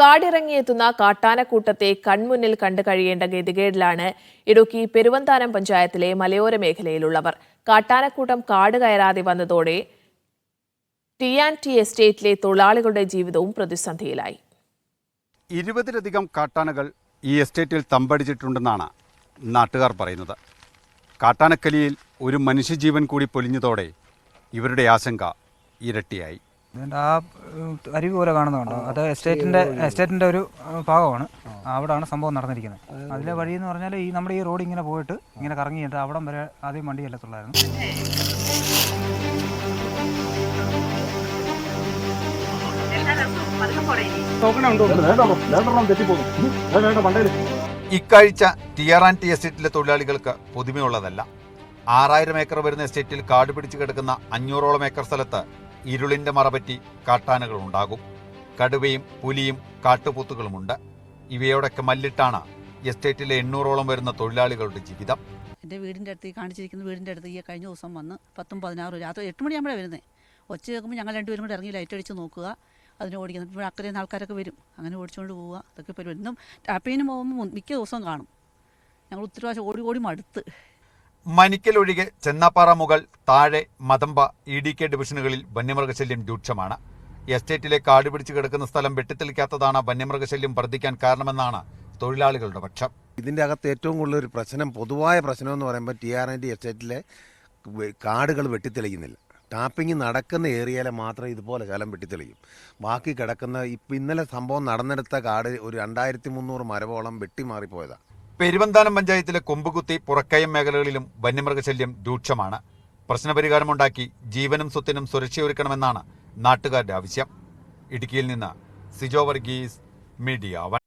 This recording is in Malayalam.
കാടിറങ്ങിയെത്തുന്ന കാട്ടാനക്കൂട്ടത്തെ കൺമുന്നിൽ കണ്ടു കഴിയേണ്ട ഗതികേടിലാണ് ഇടുക്കി പെരുവന്താനം പഞ്ചായത്തിലെ മലയോര മേഖലയിലുള്ളവർ. കാട്ടാനക്കൂട്ടം കാട് കയറാതെ വന്നതോടെ ടി ആൻഡ് ടി എസ്റ്റേറ്റിലെ തൊഴിലാളികളുടെ ജീവിതവും പ്രതിസന്ധിയിലായി. ഇരുപതിലധികം കാട്ടാനകൾ ഈ എസ്റ്റേറ്റിൽ തമ്പടിച്ചിട്ടുണ്ടെന്നാണ് നാട്ടുകാർ പറയുന്നത്. കാട്ടാനക്കലിയിൽ ഒരു മനുഷ്യജീവൻ കൂടി പൊലിഞ്ഞതോടെ ഇവരുടെ ആശങ്ക ഇരട്ടിയായി. ആ അരുവി പോലെ കാണുന്നുണ്ടോ അത് എസ്റ്റേറ്റിന്റെ എസ്റ്റേറ്റിന്റെ ഒരു ഭാഗമാണ്. അവിടെയാണ് സംഭവം നടന്നിരിക്കുന്നത്. അതിലെ വഴി എന്ന് പറഞ്ഞാൽ ഈ നമ്മുടെ ഈ റോഡ് ഇങ്ങനെ പോയിട്ട് ഇങ്ങനെ കറങ്ങിയിട്ട് അവിടം വരെ ആദ്യം വണ്ടി ചെല്ലത്തുള്ളായിരുന്നു. ഇക്കാഴ്ച ടി ആർ ആൻഡ് ടി എസ്റ്റേറ്റിലെ തൊഴിലാളികൾക്ക് പുതുമയുള്ളതല്ല. ആറായിരം ഏക്കർ വരുന്ന എസ്റ്റേറ്റിൽ കാട് പിടിച്ചു കിടക്കുന്ന അഞ്ഞൂറോളം ഏക്കർ സ്ഥലത്ത് ഇരുളിന്റെ മറപറ്റി കാട്ടാനകൾ ഉണ്ടാകും കടുവയും പുലിയും കാട്ടുപോത്തുകളുമുണ്ട്. ഇവയോടൊക്കെ മല്ലിട്ടാണ് എസ്റ്റേറ്റിലെ എണ്ണൂറോളം വരുന്ന തൊഴിലാളികളുടെ ജീവിതം. എന്റെ വീടിന്റെ അടുത്ത് ഈ കാണിച്ചിരിക്കുന്ന വീടിന്റെ അടുത്ത് ഈ കഴിഞ്ഞ ദിവസം വന്ന് പത്തും പതിനാറും രാത്രി എട്ട് മണിയാകുമ്പോഴാണ് വരുന്നത് ഒച്ച കേൾക്കുമ്പോൾ ഞങ്ങൾ രണ്ടുപേരും കൂടെ ഇറങ്ങി ലൈറ്റ് അടിച്ച് നോക്കുക. അതിന് ഓടിക്കുന്നത് ഇപ്പോൾ അക്കരെ നിന്ന് ആൾക്കാരൊക്കെ വരും. അങ്ങനെ ഓടിച്ചുകൊണ്ട് പോവുക. അതൊക്കെ ഇപ്പോൾ എന്നും ടാപ്പീന് പോകുമ്പോൾ മിക്ക ദിവസവും കാണും. ഞങ്ങൾ ഒത്തിരി പ്രാവശ്യം ഓടി ഓടി മടുത്ത്. മനിക്കൽ ഒഴികെ ചെന്നാപ്പാറ മുകൾ താഴെ മതമ്പ ഇ ഡി കെ ഡിവിഷനുകളിൽ വന്യമൃഗശല്യം രൂക്ഷമാണ്. എസ്റ്റേറ്റിലെ കാട് പിടിച്ചു കിടക്കുന്ന സ്ഥലം വെട്ടിത്തെളിക്കാത്തതാണ് വന്യമൃഗശല്യം വർദ്ധിക്കാൻ കാരണമെന്നാണ് തൊഴിലാളികളുടെ പക്ഷം. ഇതിന്റെ അകത്ത് ഏറ്റവും കൂടുതൽ ഒരു പ്രശ്നം പൊതുവായ പ്രശ്നം എന്ന് പറയുമ്പോൾ ടി ആർ ആൻഡ് എസ്റ്റേറ്റിലെ കാടുകൾ വെട്ടിത്തെളിക്കുന്നില്ല ടാപ്പിംഗ് നടക്കുന്ന ഏരിയയിലെ മാത്രം ഇതുപോലെ ശലം വെട്ടിത്തെളിക്കും ബാക്കി കിടക്കുന്ന ഇപ്പം ഇന്നലെ സംഭവം നടന്നെടുത്ത കാട് ഒരു രണ്ടായിരത്തി മുന്നൂറ് മരവോളം വെട്ടിമാറിപ്പോയതാണ് പെരുവന്താനം പഞ്ചായത്തിലെ കൊമ്പുകുത്തി പുറക്കയം മേഖലകളിലും വന്യമൃഗശല്യം രൂക്ഷമാണ്. പ്രശ്നപരിഹാരമുണ്ടാക്കി ജീവനും സ്വത്തിനും സുരക്ഷയൊരുക്കണമെന്നാണ് നാട്ടുകാരുടെ ആവശ്യം. ഇടുക്കിയിൽ നിന്ന് സിജോ വർഗീസ് മീഡിയ വൺ.